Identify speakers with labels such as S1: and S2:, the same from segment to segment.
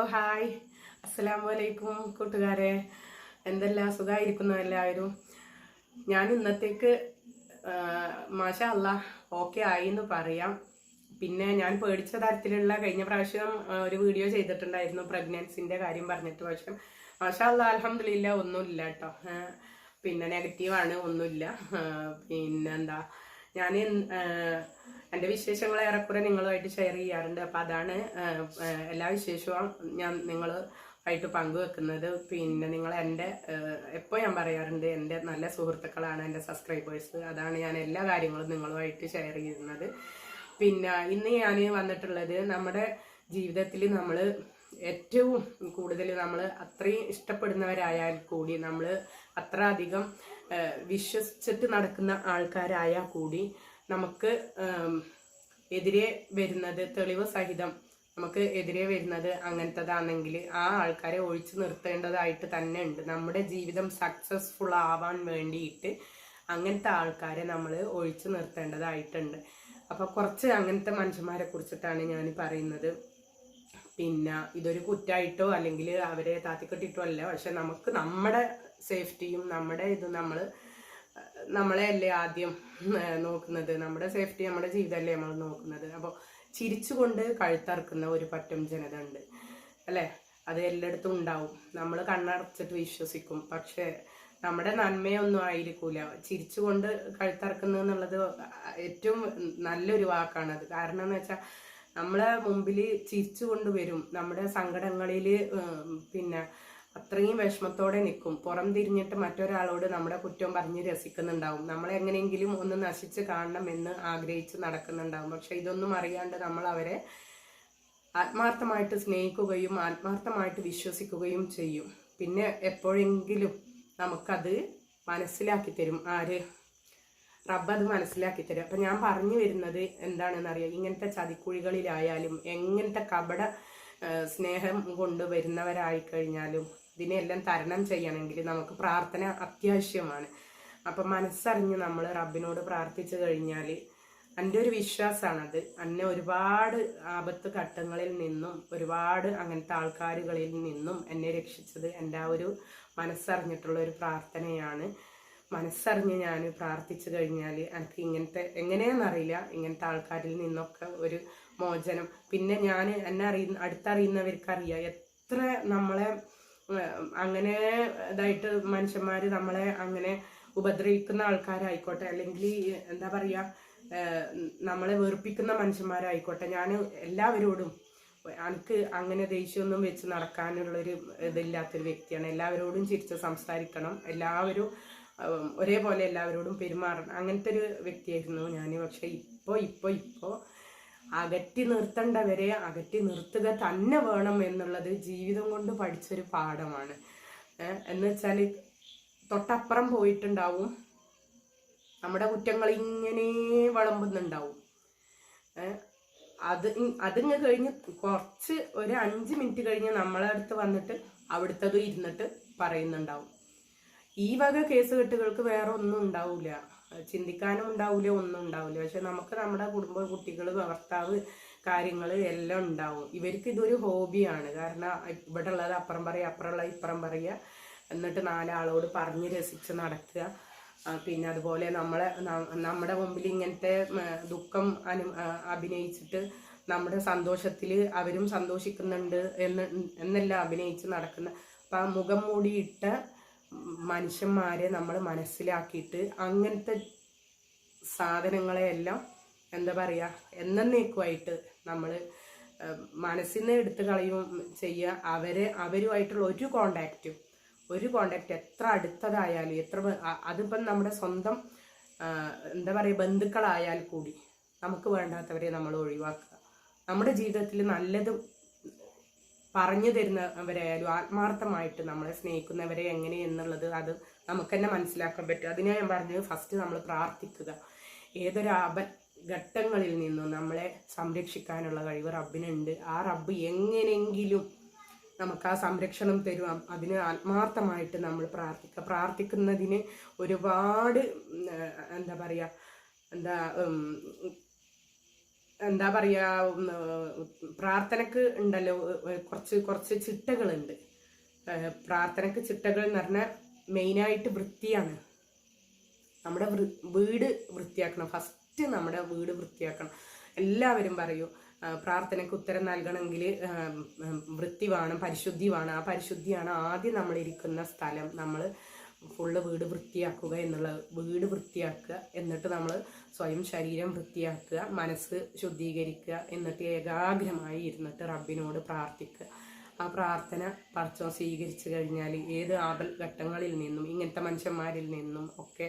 S1: ഓ hi. അസ്സലാമു വലൈക്കും കൂട്ടുകാരെ. എന്തെല്ലാം? സുഖമായിരിക്കുന്നു എല്ലാവരും. ഞാൻ ഇന്നത്തേക്ക് മാഷ അല്ല ഓക്കെ ആയി എന്ന് പറയാം. പിന്നെ ഞാൻ പേടിച്ച തരത്തിലുള്ള കഴിഞ്ഞ പ്രാവശ്യം ഒരു വീഡിയോ ചെയ്തിട്ടുണ്ടായിരുന്നു പ്രഗ്നൻസിന്റെ കാര്യം പറഞ്ഞിട്ട് പക്ഷേ മാഷ അല്ല അലഹമില്ല ഒന്നുമില്ല കേട്ടോ. പിന്നെ നെഗറ്റീവാണ് ഒന്നുമില്ല. പിന്നെന്താ? ഞാൻ എന്റെ വിശേഷങ്ങൾ ഏറെക്കുറെ നിങ്ങളുമായിട്ട് ഷെയർ ചെയ്യാറുണ്ട്. അപ്പം അതാണ് എല്ലാ വിശേഷവും ഞാൻ നിങ്ങൾ ആയിട്ട് പങ്കുവെക്കുന്നത്. പിന്നെ നിങ്ങൾ എന്റെ എപ്പോൾ ഞാൻ പറയാറുണ്ട് എന്റെ നല്ല സുഹൃത്തുക്കളാണ് എന്റെ സബ്സ്ക്രൈബേഴ്സ് അതാണ് ഞാൻ എല്ലാ കാര്യങ്ങളും നിങ്ങളുമായിട്ട് ഷെയർ ചെയ്യുന്നത്. പിന്നെ ഇന്ന് ഞാൻ വന്നിട്ടുള്ളത് നമ്മുടെ ജീവിതത്തിൽ നമ്മൾ ഏറ്റവും കൂടുതൽ നമ്മൾ അത്രയും ഇഷ്ടപ്പെടുന്നവരായാൽ കൂടി നമ്മൾ അത്ര അധികം വിശ്വസിച്ചിട്ട് നടക്കുന്ന ആൾക്കാരായാൽ കൂടി നമുക്ക് എതിരെ വരുന്നത് തെളിവ് സഹിതം നമുക്ക് എതിരെ വരുന്നത് അങ്ങനത്തതാണെങ്കിൽ ആ ആൾക്കാരെ ഒഴിച്ചു നിർത്തേണ്ടതായിട്ട് തന്നെ ഉണ്ട്. നമ്മുടെ ജീവിതം സക്സസ്ഫുൾ ആവാൻ വേണ്ടിയിട്ട് അങ്ങനത്തെ ആൾക്കാരെ നമ്മൾ ഒഴിച്ചു നിർത്തേണ്ടതായിട്ടുണ്ട്. അപ്പോൾ കുറച്ച് അങ്ങനത്തെ മനുഷ്യന്മാരെ കുറിച്ചിട്ടാണ് ഞാൻ പറയുന്നത്. പിന്നെ ഇതൊരു കുറ്റായിട്ടോ അല്ലെങ്കിൽ അവരെ താത്തിക്കെട്ടിട്ടോ അല്ല. പക്ഷെ നമുക്ക് നമ്മുടെ സേഫ്റ്റിയും നമ്മുടെ ഇത് നമ്മൾ നമ്മളെ അല്ലേ ആദ്യം നോക്കുന്നത്. നമ്മുടെ സേഫ്റ്റി നമ്മുടെ ജീവിതമല്ലേ നമ്മൾ നോക്കുന്നത്. അപ്പോൾ ചിരിച്ചുകൊണ്ട് കഴുത്തറക്കുന്ന ഒരു പറ്റം ജനത ഉണ്ട് അല്ലേ? അത് എല്ലായിടത്തും ഉണ്ടാവും. നമ്മൾ കണ്ണടച്ചിട്ട് വിശ്വസിക്കും. പക്ഷേ നമ്മുടെ നന്മയൊന്നും ആയിരിക്കൂല. ചിരിച്ചുകൊണ്ട് കഴുത്തറക്കുന്നത് എന്നുള്ളത് ഏറ്റവും നല്ലൊരു വാക്കാണത്. കാരണം എന്ന് വെച്ചാൽ നമ്മളെ മുമ്പിൽ ചിരിച്ചു കൊണ്ടുവരും നമ്മുടെ സങ്കടങ്ങളിൽ പിന്നെ അത്രയും വിഷമത്തോടെ നിൽക്കും പുറം തിരിഞ്ഞിട്ട് മറ്റൊരാളോട് നമ്മുടെ കുറ്റം പറഞ്ഞ് രസിക്കുന്നുണ്ടാവും. നമ്മളെ എങ്ങനെയെങ്കിലും ഒന്ന് നശിച്ച് കാണണം എന്ന് ആഗ്രഹിച്ച് നടക്കുന്നുണ്ടാവും. പക്ഷെ ഇതൊന്നും അറിയാണ്ട് നമ്മൾ അവരെ ആത്മാർത്ഥമായിട്ട് സ്നേഹിക്കുകയും ആത്മാർത്ഥമായിട്ട് വിശ്വസിക്കുകയും ചെയ്യും. പിന്നെ എപ്പോഴെങ്കിലും നമുക്കത് മനസ്സിലാക്കി തരും. ആര് റബ്ബ് അത് മനസ്സിലാക്കി തരും. അപ്പം ഞാൻ പറഞ്ഞു വരുന്നത് എന്താണെന്ന് അറിയാം ഇങ്ങനത്തെ ചതിക്കുഴികളിലായാലും എങ്ങനത്തെ കപട സ്നേഹം കൊണ്ട് വരുന്നവരായി കഴിഞ്ഞാലും ഇതിനെല്ലാം തരണം ചെയ്യണമെങ്കിൽ നമുക്ക് പ്രാർത്ഥന അത്യാവശ്യമാണ്. അപ്പം മനസ്സറിഞ്ഞ് നമ്മൾ റബ്ബിനോട് പ്രാർത്ഥിച്ചു കഴിഞ്ഞാൽ എന്റെ ഒരു വിശ്വാസമാണത് എന്നെ ഒരുപാട് ആപത്ത് ഘട്ടങ്ങളിൽ നിന്നും ഒരുപാട് അങ്ങനത്തെ ആൾക്കാരുകളിൽ നിന്നും എന്നെ രക്ഷിച്ചത് എന്റെ ആ ഒരു മനസ്സറിഞ്ഞിട്ടുള്ള ഒരു പ്രാർത്ഥനയാണ്. മനസ്സറിഞ്ഞ് ഞാൻ പ്രാർത്ഥിച്ചു കഴിഞ്ഞാൽ എനിക്ക് ഇങ്ങനത്തെ എങ്ങനെയാണെന്നറിയില്ല ഇങ്ങനത്തെ ആൾക്കാരിൽ നിന്നൊക്കെ ഒരു മോചനം. പിന്നെ ഞാൻ എന്നെ അറിയുന്ന അടുത്തറിയുന്നവർക്കറിയാം. എത്ര നമ്മളെ അങ്ങനെ ഇതായിട്ട് മനുഷ്യന്മാർ നമ്മളെ അങ്ങനെ ഉപദ്രവിക്കുന്ന ആൾക്കാരായിക്കോട്ടെ. അല്ലെങ്കിൽ എന്താ പറയുക നമ്മളെ വെറുപ്പിക്കുന്ന മനുഷ്യന്മാരായിക്കോട്ടെ. ഞാൻ എല്ലാവരോടും എനിക്ക് അങ്ങനെ ദേഷ്യമൊന്നും വെച്ച് നടക്കാനുള്ളൊരു ഇതില്ലാത്തൊരു വ്യക്തിയാണ്. എല്ലാവരോടും ചിരിച്ച് സംസാരിക്കണം. എല്ലാവരും ഒരേപോലെ എല്ലാവരോടും പെരുമാറണം. അങ്ങനത്തെ ഒരു വ്യക്തിയായിരുന്നു ഞാൻ പക്ഷെ ഇപ്പോൾ ഇപ്പോൾ ഇപ്പോൾ അകറ്റി നിർത്തേണ്ടവരെ അകറ്റി നിർത്തുക തന്നെ വേണം എന്നുള്ളത് ജീവിതം കൊണ്ട് പഠിച്ചൊരു പാഠമാണ്. എന്ന് വെച്ചാൽ തൊട്ടപ്പുറം പോയിട്ടുണ്ടാവും. നമ്മുടെ കുറ്റങ്ങൾ ഇങ്ങനെ വളമ്പുന്നുണ്ടാവും. അത് അതിങ്ങ് കഴിഞ്ഞ് കുറച്ച് ഒരു അഞ്ച് മിനിറ്റ് കഴിഞ്ഞ് നമ്മളെ അടുത്ത് വന്നിട്ട് അവിടുത്തത് ഇരുന്നിട്ട് പറയുന്നുണ്ടാവും. ഈ വക കേസ് കെട്ടുകൾക്ക് വേറെ ഒന്നും ഉണ്ടാവില്ല ചിന്തിക്കാനും ഉണ്ടാവില്ല ഒന്നും ഉണ്ടാവില്ല പക്ഷെ നമുക്ക് നമ്മുടെ കുടുംബ കുട്ടികൾ ഭർത്താവ് കാര്യങ്ങൾ എല്ലാം ഉണ്ടാവും. ഇവർക്ക് ഇതൊരു ഹോബിയാണ്. കാരണം ഇവിടെ ഉള്ളത് അപ്പുറം പറയുക അപ്പുറം ഉള്ളത് ഇപ്പുറം പറയുക. എന്നിട്ട് നാലാളോട് പറഞ്ഞ് രസിച്ച് നടക്കുക പിന്നെ അതുപോലെ നമ്മളെ നമ്മുടെ മുമ്പിൽ ഇങ്ങനത്തെ ദുഃഖം അനു അഭിനയിച്ചിട്ട് നമ്മുടെ സന്തോഷത്തിൽ അവരും സന്തോഷിക്കുന്നുണ്ട് എന്ന് എന്നെല്ലാം അഭിനയിച്ച് നടക്കുന്ന. അപ്പം ആ മുഖം മൂടിയിട്ട മനുഷ്യന്മാരെ നമ്മൾ മനസ്സിലാക്കിയിട്ട് അങ്ങനത്തെ സാധനങ്ങളെയെല്ലാം എന്താ പറയുക എന്നേക്കുമായിട്ട് നമ്മൾ മനസ്സിൽ നിന്ന് എടുത്ത് കളയും ചെയ്യുക അവരെ അവരുമായിട്ടുള്ള ഒരു കോണ്ടാക്റ്റും ഒരു കോണ്ടാക്റ്റ് എത്ര അടുത്തതായാലും എത്ര അതിപ്പം നമ്മുടെ സ്വന്തം എന്താ പറയുക ബന്ധുക്കളായാൽ കൂടി നമുക്ക് വേണ്ടാത്തവരെ നമ്മൾ ഒഴിവാക്കുക. നമ്മുടെ ജീവിതത്തിൽ നല്ലത് പറഞ്ഞു തരുന്നവരായാലും ആത്മാർത്ഥമായിട്ട് നമ്മളെ സ്നേഹിക്കുന്നവരെ എങ്ങനെ എന്നുള്ളത് അത് നമുക്ക് തന്നെ മനസ്സിലാക്കാൻ പറ്റും. അതിനെ ഞാൻ പറഞ്ഞത് ഫസ്റ്റ് നമ്മൾ പ്രാർത്ഥിക്കുക. ഏതൊരു ആപ ഘട്ടങ്ങളിൽ നിന്നും നമ്മളെ സംരക്ഷിക്കാനുള്ള കഴിവ് റബ്ബിനുണ്ട്. ആ റബ്ബ് എങ്ങനെയെങ്കിലും നമുക്ക് ആ സംരക്ഷണം തരുവാം. അതിന് ആത്മാർത്ഥമായിട്ട് നമ്മൾ പ്രാർത്ഥിക്കുക. പ്രാർത്ഥിക്കുന്നതിന് ഒരുപാട് എന്താ പറയുക എന്താ എന്താ പറയാ പ്രാർത്ഥനക്ക് ഉണ്ടല്ലോ കുറച്ച് കുറച്ച് ചിട്ടകളുണ്ട്. പ്രാർത്ഥനക്ക് ചിട്ടകൾ എന്ന് പറഞ്ഞാൽ മെയിനായിട്ട് വൃത്തിയാണ്. നമ്മുടെ വീട് വൃത്തിയാക്കണം. ഫസ്റ്റ് നമ്മുടെ വീട് വൃത്തിയാക്കണം. എല്ലാവരും പറയൂ പ്രാർത്ഥനയ്ക്ക് ഉത്തരം നൽകണമെങ്കിൽ വൃത്തി വേണം പരിശുദ്ധി വേണം. ആ പരിശുദ്ധിയാണ് ആദ്യം നമ്മളിരിക്കുന്ന സ്ഥലം. നമ്മൾ ഫുള്ള് വീട് വൃത്തിയാക്കുക എന്നുള്ള വീട് വൃത്തിയാക്കുക. എന്നിട്ട് നമ്മൾ സ്വയം ശരീരം വൃത്തിയാക്കുക മനസ്സ് ശുദ്ധീകരിക്കുക എന്നിട്ട് ഏകാഗ്രമായി ഇരുന്നിട്ട് റബ്ബിനോട് പ്രാർത്ഥിക്കുക. ആ പ്രാർത്ഥന പറിച്ചോ സ്വീകരിച്ചു കഴിഞ്ഞാൽ ഏത് ആപൽ ഘട്ടങ്ങളിൽ നിന്നും ഇങ്ങനത്തെ മനുഷ്യന്മാരിൽ നിന്നും ഒക്കെ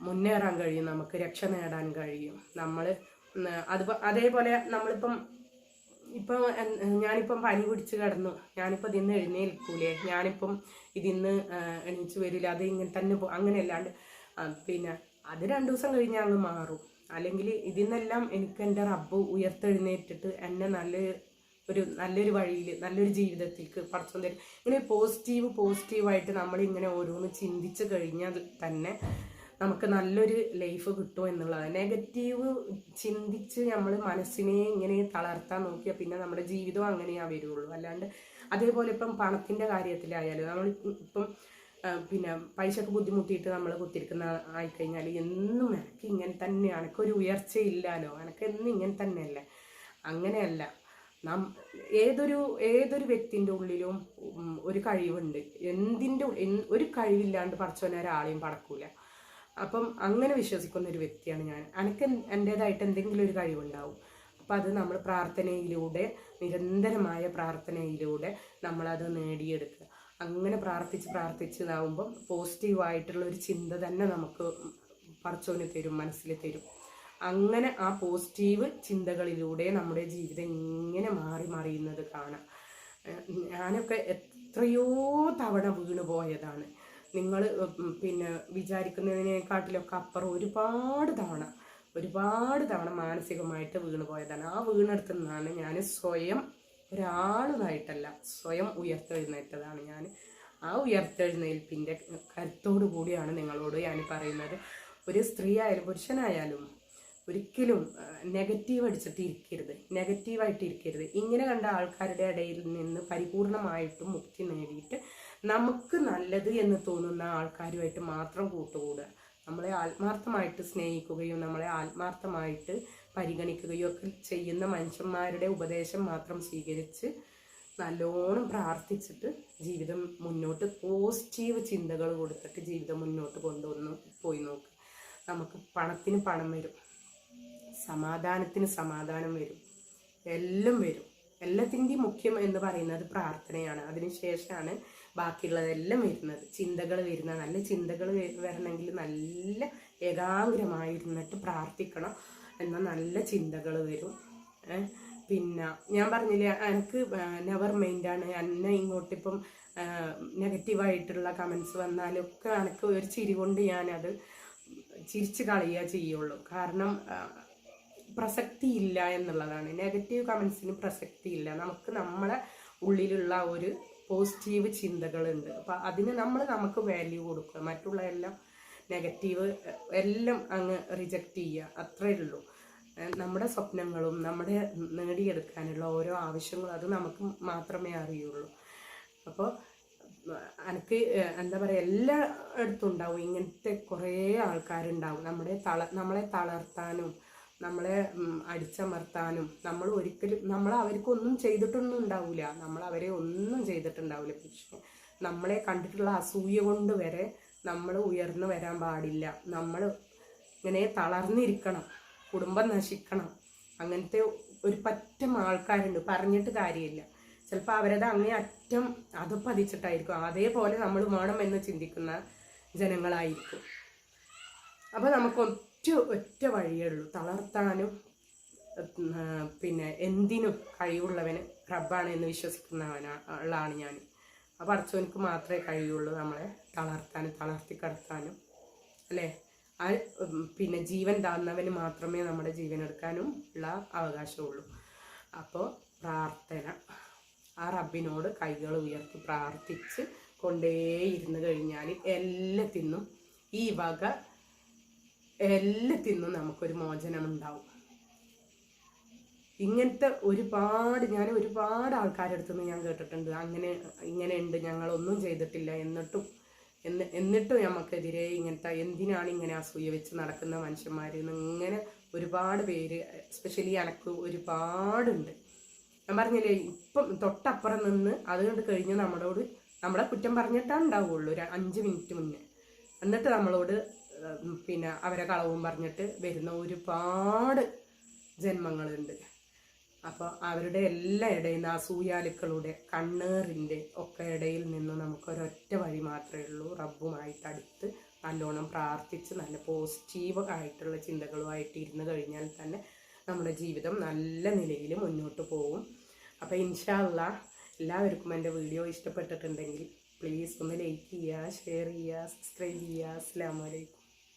S1: മുന്നേറാൻ കഴിയും നമുക്ക് രക്ഷ നേടാൻ കഴിയും. നമ്മൾ അത് അതേപോലെ നമ്മളിപ്പം ഇപ്പം ഞാനിപ്പം പനി പിടിച്ച് കിടന്നു. ഞാനിപ്പോൾ ഇതിന്ന് എഴുന്നേൽക്കൂലേ. ഞാനിപ്പം ഇതിന്ന് എണീച്ച് വരില്ല. അത് ഇങ്ങനെ തന്നെ പോ അങ്ങനെ അല്ലാണ്ട് പിന്നെ അത് രണ്ടു ദിവസം കഴിഞ്ഞ് അങ്ങ് മാറും. അല്ലെങ്കിൽ ഇതിന്നെല്ലാം എനിക്ക് എന്റെ റബ്ബ് ഉയർത്തെഴുന്നേറ്റിട്ട് എന്നെ നല്ല ഒരു നല്ലൊരു വഴിയിൽ നല്ലൊരു ജീവിതത്തിലേക്ക് പറച്ചു തരും. ഇങ്ങനെ പോസിറ്റീവ് പോസിറ്റീവായിട്ട് നമ്മളിങ്ങനെ ഓരോന്ന് ചിന്തിച്ച് കഴിഞ്ഞാൽ തന്നെ നമുക്ക് നല്ലൊരു ലൈഫ് കിട്ടും എന്നുള്ളത്. നെഗറ്റീവ് ചിന്തിച്ച് നമ്മൾ മനസ്സിനെ ഇങ്ങനെ തളർത്താൻ നോക്കിയാൽ പിന്നെ നമ്മുടെ ജീവിതം അങ്ങനെയാ വരുള്ളൂ. അല്ലാണ്ട് അതേപോലെ ഇപ്പം പണത്തിന്റെ കാര്യത്തിലായാലും നമ്മൾ ഇപ്പം പിന്നെ പൈസക്ക് ബുദ്ധിമുട്ടിയിട്ട് നമ്മൾ കുത്തിരിക്കുന്ന ആയിക്കഴിഞ്ഞാൽ എന്നും എനിക്ക് ഇങ്ങനെ തന്നെയാണ് എനിക്കൊരു ഉയർച്ചയില്ലല്ലോ എനിക്ക് എന്നും ഇങ്ങനെ തന്നെയല്ല. അങ്ങനെയല്ല. നാം ഏതൊരു ഏതൊരു വ്യക്തിന്റെ ഉള്ളിലും ഒരു കഴിവുണ്ട്. എന്തിന്റെ ഒരു കഴിവില്ലാണ്ട് പടച്ചോനെ ഒരാളെയും പടക്കൂല. അപ്പം അങ്ങനെ വിശ്വസിക്കുന്ന ഒരു വ്യക്തിയാണ് ഞാൻ. എനിക്ക് എന്റേതായിട്ട് എന്തെങ്കിലും ഒരു കഴിവുണ്ടാവും. അപ്പം അത് നമ്മൾ പ്രാർത്ഥനയിലൂടെ നിരന്തരമായ പ്രാർത്ഥനയിലൂടെ നമ്മളത് നേടിയെടുക്കുക. അങ്ങനെ പ്രാർത്ഥിച്ച് പ്രാർത്ഥിച്ചതാവുമ്പം പോസിറ്റീവായിട്ടുള്ള ഒരു ചിന്ത തന്നെ നമുക്ക് പറച്ചോന് തരും മനസ്സിൽ തരും. അങ്ങനെ ആ പോസിറ്റീവ് ചിന്തകളിലൂടെ നമ്മുടെ ജീവിതം ഇങ്ങനെ മാറി മറിയുന്നത് കാണാം. ഞാനൊക്കെ എത്രയോ തവണ വീണു പോയതാണ് നിങ്ങൾ പിന്നെ വിചാരിക്കുന്നതിനെക്കാട്ടിലൊക്കെ അപ്പുറം ഒരുപാട് തവണ ഒരുപാട് തവണ മാനസികമായിട്ട് വീണ് പോയതാണ്. ആ വീണെടുത്തു നിന്നാണ് ഞാൻ സ്വയം ഒരാളുമായിട്ടല്ല സ്വയം ഉയർത്തെഴുന്നേറ്റതാണ് ഞാൻ ആ ഉയർത്തെഴുന്നേൽപ്പിന്റെ കരുത്തോടു കൂടിയാണ് നിങ്ങളോട് ഞാൻ പറയുന്നത്. ഒരു സ്ത്രീ ആയാലും പുരുഷനായാലും ഒരിക്കലും നെഗറ്റീവ് അടിച്ചിട്ട് ഇരിക്കരുത് നെഗറ്റീവായിട്ട് ഇരിക്കരുത് ഇങ്ങനെ കണ്ട ആൾക്കാരുടെ ഇടയിൽ നിന്ന് പരിപൂർണമായിട്ടും മുക്തി നേടിയിട്ട് നമുക്ക് നല്ലത് എന്ന് തോന്നുന്ന ആൾക്കാരുമായിട്ട് മാത്രം കൂട്ടുകൂടുക. നമ്മളെ ആത്മാർത്ഥമായിട്ട് സ്നേഹിക്കുകയും നമ്മളെ ആത്മാർത്ഥമായിട്ട് പരിഗണിക്കുകയും ഒക്കെ ചെയ്യുന്ന മനുഷ്യന്മാരുടെ ഉപദേശം മാത്രം സ്വീകരിച്ച് നല്ലോണം പ്രാർത്ഥിച്ചിട്ട് ജീവിതം മുന്നോട്ട് പോസിറ്റീവ് ചിന്തകൾ കൊടുത്തിട്ട് ജീവിതം മുന്നോട്ട് കൊണ്ടുവന്ന് പോയി നോക്കുക നമുക്ക് പണത്തിന് പണം വരും. സമാധാനത്തിന് സമാധാനം വരും. എല്ലാം വരും. എല്ലാത്തിന്റെയും മുഖ്യം എന്ന് പറയുന്നത് പ്രാർത്ഥനയാണ്. അതിനുശേഷമാണ് ബാക്കിയുള്ളതെല്ലാം വരുന്നത്. ചിന്തകൾ വരുന്ന നല്ല ചിന്തകൾ വരണമെങ്കിൽ നല്ല ഏകാഗ്രമായിരുന്നിട്ട് പ്രാർത്ഥിക്കണം എന്നാൽ നല്ല ചിന്തകൾ വരും. പിന്നെ ഞാൻ പറഞ്ഞില്ലേ എനിക്ക് നെവർ മൈൻഡാണ് എന്നെ ഇങ്ങോട്ടിപ്പം നെഗറ്റീവായിട്ടുള്ള കമൻസ് വന്നാലൊക്കെ എനിക്ക് ഒരു ചിരി കൊണ്ട് ഞാനത് ചിരിച്ച് കളയുക ചെയ്യുള്ളൂ. കാരണം പ്രസക്തി ഇല്ല എന്നുള്ളതാണ്. നെഗറ്റീവ് കമൻസിന് പ്രസക്തി ഇല്ല നമുക്ക് നമ്മളെ ഉള്ളിലുള്ള ഒരു പോസിറ്റീവ് ചിന്തകളുണ്ട്. അപ്പം അതിന് നമ്മൾ നമുക്ക് വാല്യൂ കൊടുക്കുക. മറ്റുള്ള എല്ലാം നെഗറ്റീവ് എല്ലാം അങ്ങ് റിജക്റ്റ് ചെയ്യുക. അത്രേ ഉള്ളൂ. നമ്മുടെ സ്വപ്നങ്ങളും നമ്മുടെ നേടിയെടുക്കാനുള്ള ഓരോ ആവശ്യങ്ങളും അത് നമുക്ക് മാത്രമേ അറിയുള്ളൂ. അപ്പോൾ എനിക്ക് എന്താ പറയുക എല്ലാ ഇടത്തും ഉണ്ടാവും. ഇങ്ങനത്തെ കുറേ ആൾക്കാരുണ്ടാവും. നമ്മുടെ തള നമ്മളെ തളർത്താനും നമ്മളെ അടിച്ചമർത്താനും നമ്മൾ ഒരിക്കലും നമ്മൾ അവർക്കൊന്നും ചെയ്തിട്ടൊന്നും ഉണ്ടാവില്ല നമ്മൾ അവരെ ഒന്നും ചെയ്തിട്ടുണ്ടാവില്ല പക്ഷേ നമ്മളെ കണ്ടിട്ടുള്ള അസൂയ കൊണ്ട് വരെ നമ്മൾ ഉയർന്നു വരാൻ പാടില്ല. നമ്മൾ ഇങ്ങനെ തളർന്നിരിക്കണം. കുടുംബം നശിക്കണം. അങ്ങനത്തെ ഒരു പറ്റം ആൾക്കാരുണ്ട്. പറഞ്ഞിട്ട് കാര്യമില്ല. ചിലപ്പോൾ അവരത് അങ്ങേ അറ്റം അത് പതിച്ചിട്ടായിരിക്കും. അതേപോലെ നമ്മൾ വേണം എന്ന് ചിന്തിക്കുന്ന ജനങ്ങളായിരിക്കും. അപ്പോൾ നമുക്ക് ഒറ്റ ഒറ്റ വഴിയേ ഉള്ളൂ. തളർത്താനും പിന്നെ എന്തിനും കഴിവുള്ളവന് റബ്ബാണ് എന്ന് വിശ്വസിക്കുന്നവനാണ് ഞാൻ. അപ്പോൾ അർച്ചവനക്ക് മാത്രമേ കഴിയുള്ളൂ നമ്മളെ തളർത്താനും തളർത്തി കിടത്താനും അല്ലേ? പിന്നെ ജീവൻ താന്നവന് മാത്രമേ നമ്മുടെ ജീവൻ എടുക്കാനും ഉള്ള അവകാശമുള്ളൂ. അപ്പോൾ പ്രാർത്ഥന. ആ റബ്ബിനോട് കൈകൾ ഉയർത്തി പ്രാർത്ഥിച്ച് കൊണ്ടേയിരുന്ന് കഴിഞ്ഞാൽ എല്ലാത്തിനും ഈ വക എല്ലാത്തിനും നമുക്കൊരു മോചനം ഉണ്ടാവും. ഇങ്ങനത്തെ ഒരുപാട് ഞാൻ ഒരുപാട് ആൾക്കാരുടെ അടുത്ത് നിന്ന് ഞാൻ കേട്ടിട്ടുണ്ട്. അങ്ങനെ ഇങ്ങനെയുണ്ട് ഞങ്ങളൊന്നും ചെയ്തിട്ടില്ല എന്നിട്ടും. എന്ന് എന്നിട്ടും നമുക്കെതിരെ ഇങ്ങനത്തെ എന്തിനാണ് ഇങ്ങനെ അസൂയ വെച്ച് നടക്കുന്ന മനുഷ്യന്മാർ ഇങ്ങനെ ഒരുപാട് പേര് എസ്പെഷ്യലി എനക്ക് ഒരുപാടുണ്ട്. ഞാൻ പറഞ്ഞില്ലേ? ഇപ്പം തൊട്ടപ്പുറം നിന്ന് അതുകൊണ്ട് കഴിഞ്ഞ് നമ്മളോട് നമ്മളെ കുറ്റം പറഞ്ഞിട്ടാണ് ഉണ്ടാവുള്ളൂ. ഒരു അഞ്ച് മിനിറ്റ് മുന്നേ. എന്നിട്ട് നമ്മളോട് പിന്നെ അവരെ കളവും പറഞ്ഞിട്ട് വരുന്ന ഒരുപാട് ജന്മങ്ങളുണ്ട്. അപ്പോൾ അവരുടെ എല്ലാ ഇടയിൽ നിന്ന് അസൂയാലുക്കളുടെ കണ്ണേറിന്റെ ഒക്കെ ഇടയിൽ നിന്ന് നമുക്കൊരൊറ്റ വഴി മാത്രമേ ഉള്ളൂ. റബ്ബുമായിട്ട് അടുത്ത് നല്ലോണം പ്രാർത്ഥിച്ച് നല്ല പോസിറ്റീവ് ആയിട്ടുള്ള ചിന്തകളുമായിട്ട് ഇരുന്ന് കഴിഞ്ഞാൽ തന്നെ നമ്മുടെ ജീവിതം നല്ല നിലയിൽ മുന്നോട്ട് പോകും അപ്പോൾ ഇൻഷാല്ല എല്ലാവർക്കും എന്റെ വീഡിയോ ഇഷ്ടപ്പെട്ടിട്ടുണ്ടെങ്കിൽ പ്ലീസ് ഒന്ന് ലൈക്ക് ചെയ്യുക ഷെയർ ചെയ്യുക സബ്സ്ക്രൈബ് ചെയ്യുക. അസ്സാം വലൈക്കും